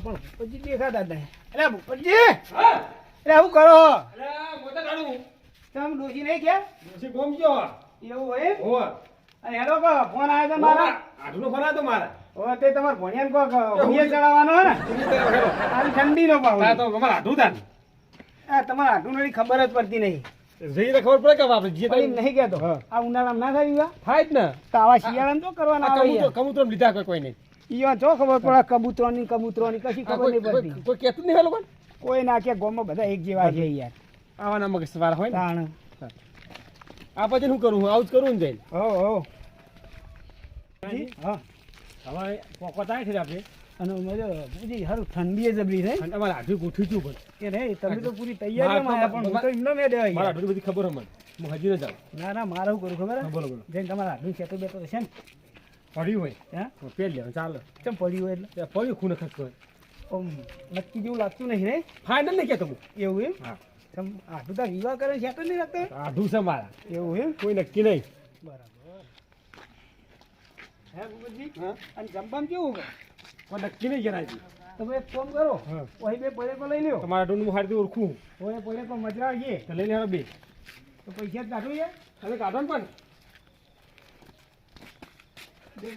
પણ પછી દેખાતા નહીં અરે ભૂપતજી અરે શું કરો તમે ડોસી નહીં ક્યાં એવું હોય અને હેલો કહો ફોન આવ્યો તો મારા હવે તે તમારે ભણ્યા કહો ભણીએ ચડાવવાનો ને આવી ઠંડી નો ભાવ આ તમારા આટલું નળી ખબર જ પડતી નહીં ખબર પડે કે આપણે જે પણ નહીં કહેતો. આ ઉનાળામાં ના થાય થાય જ ને તો આવા શિયાળામાં તો કરવાના આવે યાર. લીધા કોઈ કોઈ નહીં ઈવા જો ખબર પડે કબૂતરોની કબૂતરોની કશી ખબર નહીં પડતી. કોઈ કહેતું નહીં લોકો કોઈ ના કે ગોમાં બધા એક જેવા છે યાર. આવાના મગજ વાળા હોય ને? તાણ. આ પછી હું કરું? હું આવું જ કરું ને જઈને? હો હો. હા. હવે પોકો થાય છે આપણે અને મજો પૂરી હારું ઠંડી જબરી રહી અને અમારે આઠું ગોઠવી છું પણ. કે રે તમે તો પૂરી તૈયારીમાં આવ્યા પણ હું તો એમનો મેં દેવાય મારા યાર. બધી ખબર હોય હું હજી ન જાઉં. ના ના મારે શું કરું ખબર બોલો બોલો. જઈને તમારા હાથનું તો બેતો છે ને? પડ્યું હોય. હા? પેલ લેવાનું ચાલો. કેમ પડ્યું હોય એટલે? પડ્યું ખૂને ખર્ચ હોય. ઓમ નક્કી જેવું લાગતું નહીં રે ફાઇનલ નહીં કહેતો હું. એવું એમ? હા. તમ આટલું તો વિવાહ કરે છે નહીં લાગતો આઢું છે મારા. એવું એમ? કોઈ નક્કી નહીં. બરાબર. હે હા? અને જમવામાં કેવું? કોઈ નક્કી નહીં કરાય તમે એક કામ કરો. ઓહી બે પડે લઈ લ્યો. તમારા આઠું હું હારથી ઓળખું ઓહે પડે પણ મજરા છે તો બે. તો પૈસા જ કાઢું છે તમે કાઢો ને પણ. બે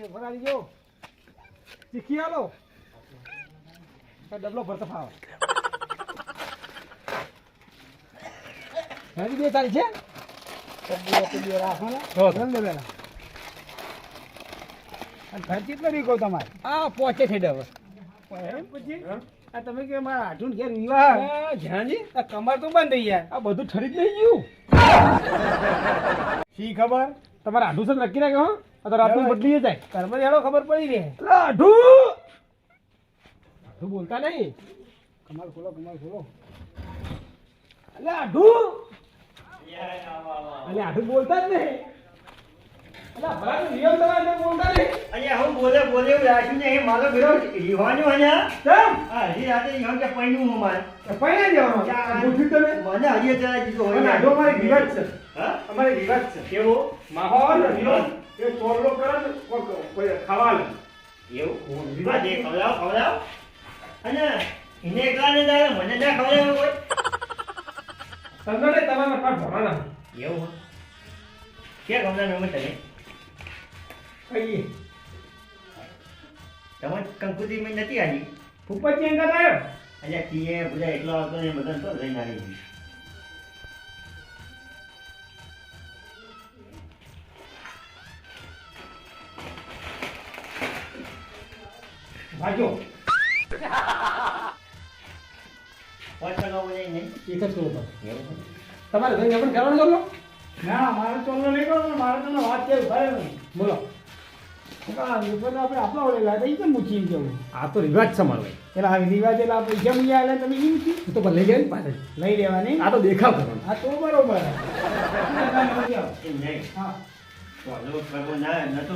શીખી આલો. તો ડબલો ભરતો ફાવે. હજી બે છે? ખર્ચ કેટલો રીકો તમારે? આ પહોંચે છે હવે એમ પછી? આ તમે કે મારા આઠું ઘેર વિવાહ. આ આ કમર તો બંધ થઈ જાય. આ બધું ઠરી જ નહીં ગયું. શી ખબર? તમારે આઢું છે નક્કી રાખ્યો હો. આ તો રાતનું બદલી જાય. કર્મ જાણો ખબર પડી રહે લાઢુ આઢું બોલતા નહીં. કમાલ ખોલો કમાલ ખોલો. લાઢુ અલે આઢું બોલતા જ નહીં. અલા ભલા તો રિયલ તમારે બોલતા નહીં. અહીંયા હું બોલે બોલે એવું રાખ્યું ને એ મારો બેરો રીવાનું અહીંયા કેમ? હા હજી રાતે રીવાનું કે પૈણું હું મારે. પૈણા જવાનો ગોઠવી તમે? મને હજી અત્યારે કીધું અને આઢું અમારે વિવાદ છે. હા? અમારે વિવાદ છે. કેવો? માહોલ વિરોધ એ ચોરલો કરે ને કોઈ- કોઈ ખાવા લે. એવું? વિવાદ એ ખવડાવ ખવડાવ. અને એને એકલા ને મને ના ખવડાવે કોઈ તમને તમારા પાઠ ભરવાના એવું? કે ક્યાં ખવડાવે તમે કઈ? તમે કંકુતી મેં નથી આવી એમ કહેતા આવ્યો? અહીંયા કીએ બધા એકલો હતો ને બધા તો લઈને આવી બોલે એક જ કરો? તમારે ઘરે પણ કરવાનું? કરો ના મારે તો નહીં કરો મારે તમને વાત કેવું ભાઈ નહીં. બોલો. આપણે આપણા ઓળે લાગે કેમ મૂકી જવું આ તો રિવાજ છે મારો. એટલે આ રિવાજ એટલે આપણે પૈસા મૂકી આલે તમે મૂકી તો લઈ જાય પાસે પાછળ લઈ લેવાની આ તો દેખાવ કરવાનો. આ તો બરોબર. હા. બોલો કરવો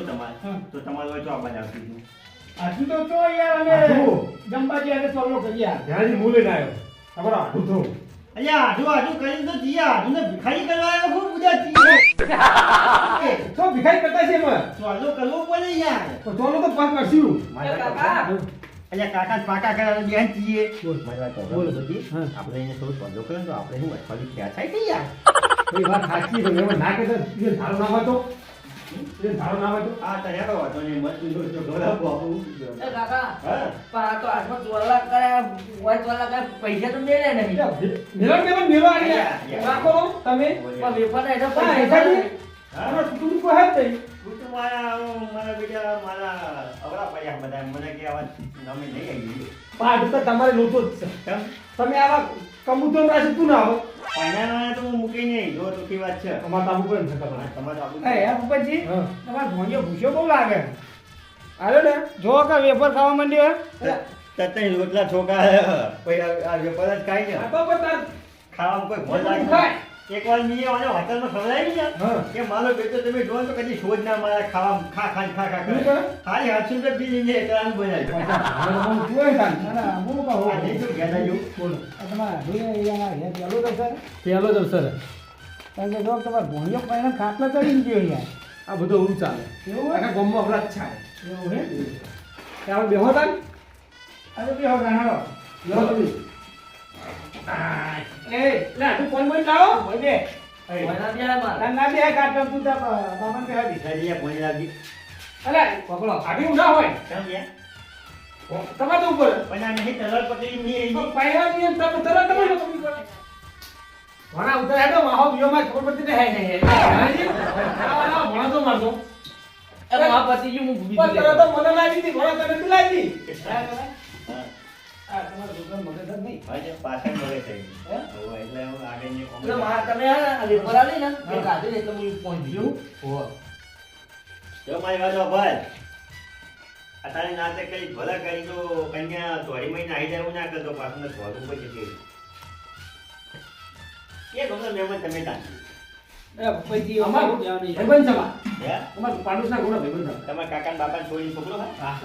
તમારે. હા. તો તમારે તો આ બનાવતી હતું આટલું તો ચો યાર અમે. જંબાજી જમવા જયારે ચોલો કર્યા જ્યાંથી હું લઈને આવ્યો. તમારો આઢું થયું. અહીંયા આઢું આઢું કરીને તો જીયા આઢું ને ભિખારી કરવા આવ્યો ખૂબ બધા જીએ તો ભિખારી કરતા છે એમાં? ચાલો કરવો પડે યાર. તો ચોલો તો પાક કરશું. અહીંયા કાકા. જ પાકા કરાવે બેન જીએ બોલ. બધી. હા. આપણે એને થોડું ચાલો કરે તો આપણે શું અઠવાડિયું ક્યાં થાય કે યાર? એ વાત સાચી છે એમાં ના એ ધારો ના હોય તો ધારો ના હોય તો? આ તો હેડો વાંધો નહીં મત લીધો તો ઢોળાવો આવું. એ કાકા હા? પણ આ તો હાથમાં ચોલા કર્યા હોય ચોલા કર્યા પૈસા તો મેળે નહીં. મેલો કે પણ મેલો આવી યા, યા. રાખો તમે. પણ વેપારના હેઠળ પૈસા એકાદી. તો આનો હે જ હું તો મારા મારા બેટા મારા અવળા પડ્યા બધા. મને કે આવા નામે નહીં આવી. પાઠ તો તમારે લોટો જ છે. તમે આવા કબૂતર પાસે તું ના આવો પાયણાના તો હું મૂકી નહીં. જો તો વાત છે. અમારે તાબુ કોઈ છે તમારે. તમારે તાબુ એ યાર તમારે તમારો ભોંજો ભૂસ્યો બહુ લાગે. આવ્યો ને જો કે વેફર ખાવા માંડ્યો હે. તત્તઈ રોટલા છોકા પૈસા આ વેફર જ ખાય છે ખાવામાં કોઈ મોજ બધું લાગે ખાય. મી વાર મીએ મને હોટલમાં ખવડાવી ને હા. કે મારો બેટો તમે જો તો કદી શોધ ના મારા ખાવા ખા ખા ખા ખા કરે? ખાલી આઠસો રૂપિયા બી લઈને એકરાન પેલો જ અવસર કારણ કે જો તમારે ભોણિયો પાઈને ખાટલા ચડી ગયો યાર આ બધું એવું ચાલે. એવું? આખા ગામમાં હમણાં જ એવું હે કે આપણે બેહો તાન. અરે બેહો ગાણો લો તમે. એ લે તું ફોન બોલ લાવો બોલ ના ના બે કાટમ તું તા બામન બેહા દી. હજી પોણી લાગી. અલે પકડો. આડી ઉડા હોય. કેમ છે તમારે તો ઉપર. પણ આ નહીં પકડી રહી ની તમે તમે ઉતર હેડો માહો બીજો માં ખબર પડતી ને હે હે હે. તો મારતો. અરે મા પતિજી હું ભૂલી તરત મને લાગી હતી ભણા તને લાગી. આ તમારો દુકાન મગજ જ નહીં. હવે પાછળ મગજ થઈ હે? એટલે હું એટલે મા તમે આ પેપર આલી ને એ કાઢી એટલે હું પહોંચી ગયો. જો મારી વાત સાંભળ. અત્યારે નાટક કરી ભલા કરી તો કન્યા થોડી મહિને આવી જાય એવું ના કરતો પાછું થોડું પછી કે? એ ગમે મહેમાન તમે તાંજી એ પછી અમાર ભાઈબંધ છે. માં હે? અમાર પાડોશના ઘોડા ભાઈબંધ છે. તમારા કાકા બાપા છોડી છોકરો હા.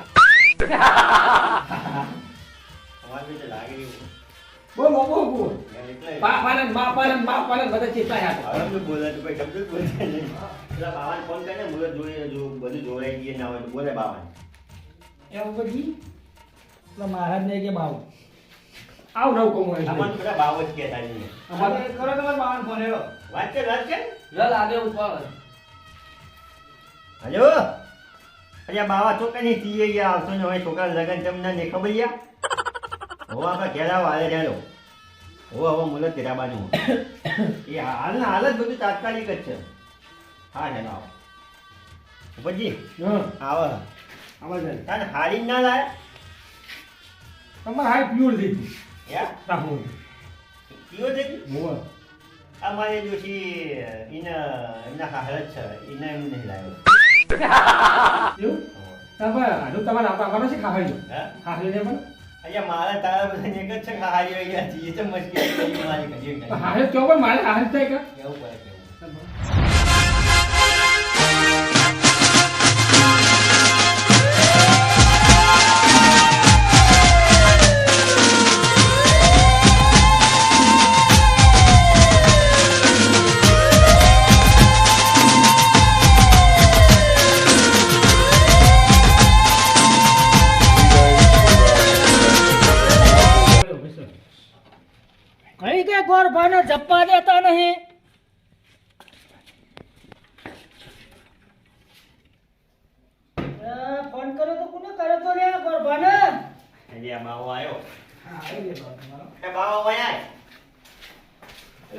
બોલ બોલ બોલ એટલે બાપાને બાપાને બાપાને બધા ચેતા યાર હવે તો બોલે તો ભાઈ? શબ્દ બોલે એટલે બાવાને ફોન કરીને બોલે જોઈએ જો બધું જોડાઈ ગઈ ના હોય તો બોલે બાવાને. એવું પછી? એટલે મહારાજ ને કે બાવ આવ નવ કોમ હોય આમાં બધા બાવ જ કહેતા નહીં. અમારે કરો તમાર બાવાને ફોન હેડો વાત કર વાત કર લે લાગે ઉપર. હલો? અરે બાવા ચોકાની તીએ ગયા આવતો ને હવે છોકરા લગન તમને ને ખબર યા? હો આપણે ઘેરાવ હાલે ચાલો હો હવે મુલત ઘેરાબાનું એ હાલ ને હાલ જ બધું તાત્કાલિક જ છે. હા ને આવો ઉપરજી આવો. આવા જાય તાને હારી ના લાયા? તમારે હાઈ પ્યોર થઈ યા રાખો કયો છે મોવા અમારે જોશી એના એમના હાલત છે. એના એમ નહીં લાવ્યો એવું? તમારે આપા આપવાનો છે ખાવાઈ જો હા? ને પણ? અહીંયા મારા તારા બધા એક જ છે કે હારી ગયા છીએ. તો મુશ્કેલ મારી નહીં. હારે પણ મારે હારે થાય કે? કેવું પડે.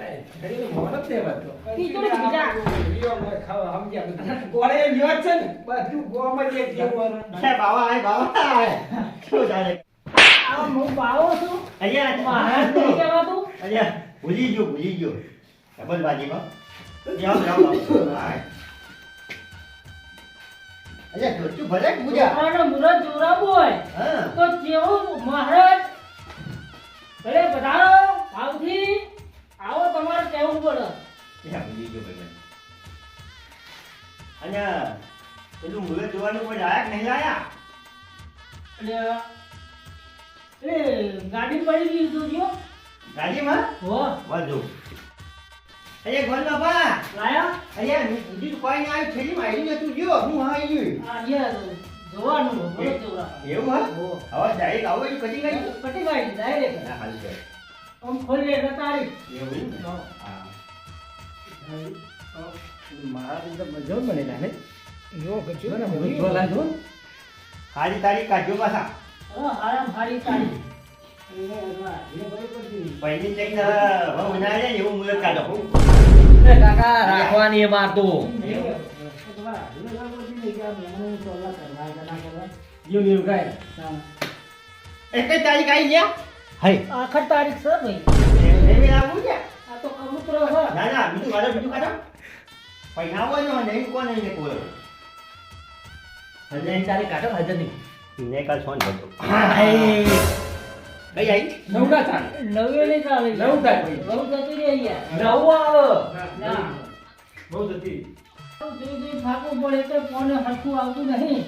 ભૂલી ગયો ભૂલી ગયો. ડબલ બાજીમાં. જાઓ જાઓ. જોચું ભલે કે પૂજા. છોકરાનો મુરત હોય હા. તો જેવું મહારાજ ગયો ભગવાન અહીંયા પેલું મુહૂર્ત જોવાનું કોઈ લાયક નહીં લાયા? એટલે એ ગાડી પડી ગઈ તું જો. ગાડીમાં? હો. વધુ અહીંયા ગોલ બાપા. લાયા? અહીંયા બીજું કોઈ ના આવ્યું છેલ્લી મારી તું જો હું હા આવ્યું હા જે જોવાનું મુરત જોરાવાનું એવું હા? હવે ડાયરેક્ટ આવો એ કદી ગઈ પટી ગઈ ડાયરેક્ટ ના હાલ છે. આમ ખોલી એટલે તારી. એવું? ને? હા. મારા તો મજો બનેલા ને જો કચો ને બધું બધું હારી તારી કાઢ્યો પાછા. હા હારામ હારી તારી પહેલી જઈને હવે ઉનાળે જાય એવું મુહૂર્ત કાઢો કાકા રાખવાની એ માર તો યો ને ગાય. એક તારીખ આવી ગયા હાય આખર તારીખ છે ભાઈ. આવું છે? આ છે. ના ના બીજું કાઢો બીજું કાઢો પછી ના હોય ને નહીં કોને એને કોઈ હજારની તારીખ કાઢો હજારની. ને કાલ ફોન કરતો કઈ આવી? નવડા ચાલે. નવે નહીં ચાલે નવ થાય જતી રહી યાર ના બહુ જતી. જોઈ જોઈ પડે એટલે ફોને હરખું આવતું નહીં.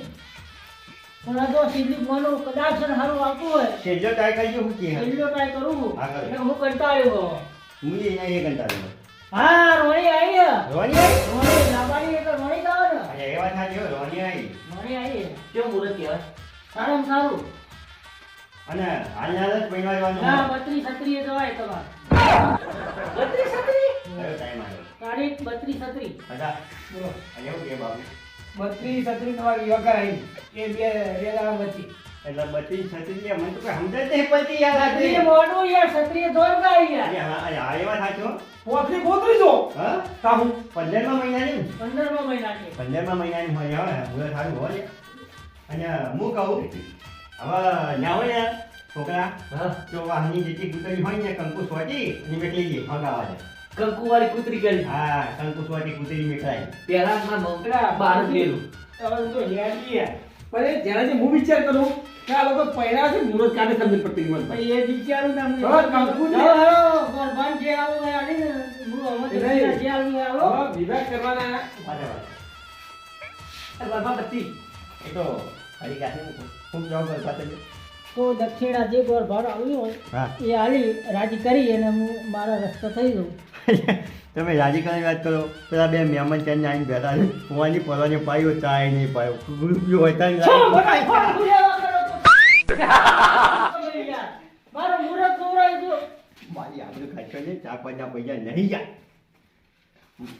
પણ આ જો સીધી ફોન કદાચ સારું આવતું હોય. છેલ્લો હું કે? ટ્રાય કરું. હું કંટાળ્યો હું અહીંયા એ કંટાળો હા રોણી આવી રોણી? આવી રોણી લાંબાની એટલે રોણી તો આવે ને. અરે એ વાત સાચી રોણી આવી. રોણી આવી કેમ મુહૂર્ત કહેવાય સારું સારું. અને હાલ હાલ જ પૈણવા જવાનું. હા બત્રી છત્રીએ જવાય તમારે. બત્રી છત્રી કયો આવ્યો? તારીખ બત્રી છત્રી બધા? બોલો એવું કે બાબુ? બત્રી છત્રી તમારી વગર આવી. એ બે બે દાડા વચ્ચે. એટલે બત્રીસ ક્ષત્રિય મને તો કઈ સમજ જ નહીં પડતી યાર ક્ષત્રિય મોડું યાર ક્ષત્રિય જોયું કાંઈ યાર હા, હા, એવા સાચો? પોતરી પોતરી જો હા? કાહું પંદરમા મહિનાની? પંદરમા મહિના છે પંદરમા મહિનાની હોય હવે મુહૂર્ત સારું હોય. અને હું કહું હવે ના હોય યાર છોકરા હા. જો વાહની જેટલી કૂતરી હોય ને કંકુ સોટી અને મેકલી દે ભગાવા દે કંકુવાળી કૂતરી કરી હા કંકુ સોટી કૂતરી મીઠાઈ પહેલા માં મોકરા બહાર જ લેલું હવે તો યાર પણ જ્યારે હું વિચાર કરું કે આ લોકો છે મુરત કાઢે સમજ પડતી મત ભાઈ એ જ વિચારું ને હા, કંકુ. હા, હા, જે આવો ભાઈ આડી ને, હું હવે જે આવું આવો. વિવાહ કરવાના. બરાબર બાબા પતિ. એ તો હરી કાઢી ખૂબ જવાબ પાસે તો દક્ષિણા જે ગોળ આવ્યું હોય એ આલી રાજી કરી અને હું મારા રસ્તો થઈ જઉં. તમે રાજી કરવાની વાત કરો. પેલા બે મહેમાન ચાઈને આવીને બેઠા છે. કુવાની પરવાની પાયો ચાય નહીં પાયો. હોય ત્યાં મારો મુહૂર્ત જોવરાઈ ગયો. મારી ખાચો ને ચાર પાંચ પૈસા નહીં જાય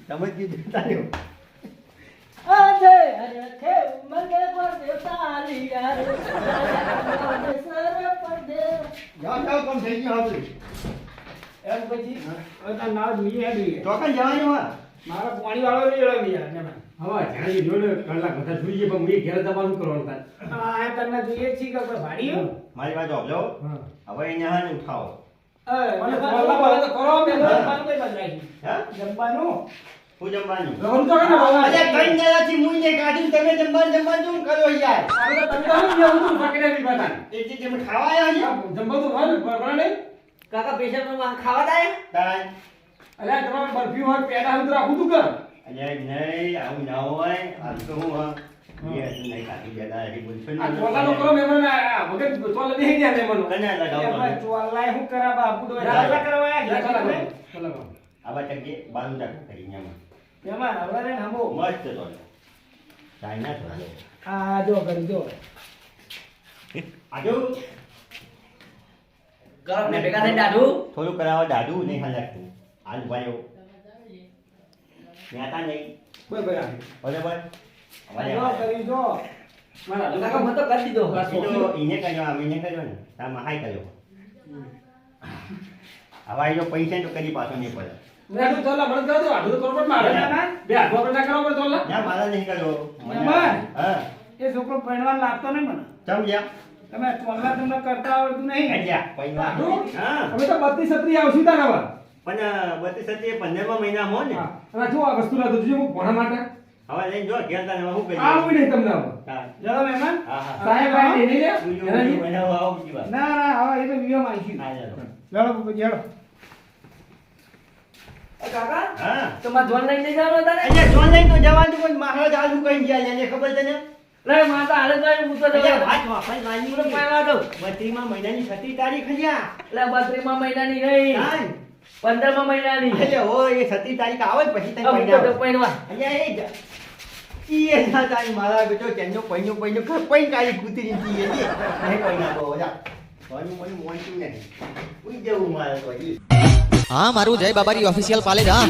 તમે જ કીધું તાર્યો આજે હરખે ઉમંગે પર દેવતા આલી યાર. સર પર દેવ. જાઓ જાઓ કમ થઈ ગયું હવે એમ પછી હેડવી ચોકન જવાનું મારા પાણી વાળો યાર ને મને. હવે જાણી જોડે કલાક બધા જોઈએ પણ મેં ઘેર જવાનું કરવાનું થાય. આ તમને તને જોઈએ છે છીએ કે કોઈ ભાડી મારી વાત ઓબલો હવે અહીંયા હાને ઉઠાવો. એ, મને જમવાનું? બોલવા બોલે તો કરો કે ના? હા? હું તમે ખાવા જાય તાન તમારે બરફી હોય પેડા હોય રાખું તું કર અલ્યા નહીં આવું ના હોય તો હું હા થોડું કરાવો દાદુ નહીં હલાકતું હાલ ભાઈઓ ન્યાતા નહીં. બરાબર જો કરી જો. મારા કરી દીધો. એ તો એને કર્યો આમ એને કર્યો ને. તાર મહાય કર્યો. હવે જો પૈસા તો કરી પાછો નહીં પડે. મેં કરો તો આઢું તો મારે. ના, ના. બે આઢું આપણે ના કરવા પડે ચોલા? ના મારા નહીં કર્યો. હા. એ છોકરો ભણવા લાગતો નહીં મને. સમજ્યા તમે ચોલા તમને કરતા આવડતું નહીં. હા. હવે તો બત્રીસ છત્રીસ આવશે તારા. પણ બત્રીસ સત્રીસ પંદરમા મહિના હોય ને. હા. જો આ વસ્તુ લાવતો જોજો હું ભણવા માટે. હવે લઈને જો ઘેર તારે હવે શું આવું નહીં તમને હા. ચલો મહેમાન હા. હા સાહેબ આ નહીં લે બીજું એના બીજું જી- બનાવો, આવો બીજી વાત. ના ના હવે એ તો વિયો માંગીશું હા, ચાલો. લડો બાપુજી કાકા હા. તો જોન લઈને નહીં જવાનું તારે અહીંયા જોન લઈને તો જવાનું પણ મહારાજ આજુ કઈ ગયા એને ખબર છે ને લે મારે તો હાલ જાય હું તો અહીંયા જવાનું. વાત વાપરવાની વાની હું તો નથી. પાડવા દઉં. બત્રીસમાં મહિનાની તારીખ મહિનાની નહીં હા. પંદરમા મહિનાની એટલે હોય એ સતી તારીખ આવે ને પછી તને હું મહિના તો અહીંયા એ જ. ઈ એ ના તારી મારા બેટો તેનો પૈનો પૈનો ખર પૈન કાઢી કૂતરી ઈ એ જે. નહીં પૈના બહુ જા. કોઈનું મને મોનતું નથી. ઉઈ જવું મારે તો. હા મારું જય બાબારી ઓફિશિયલ પાલેજ હા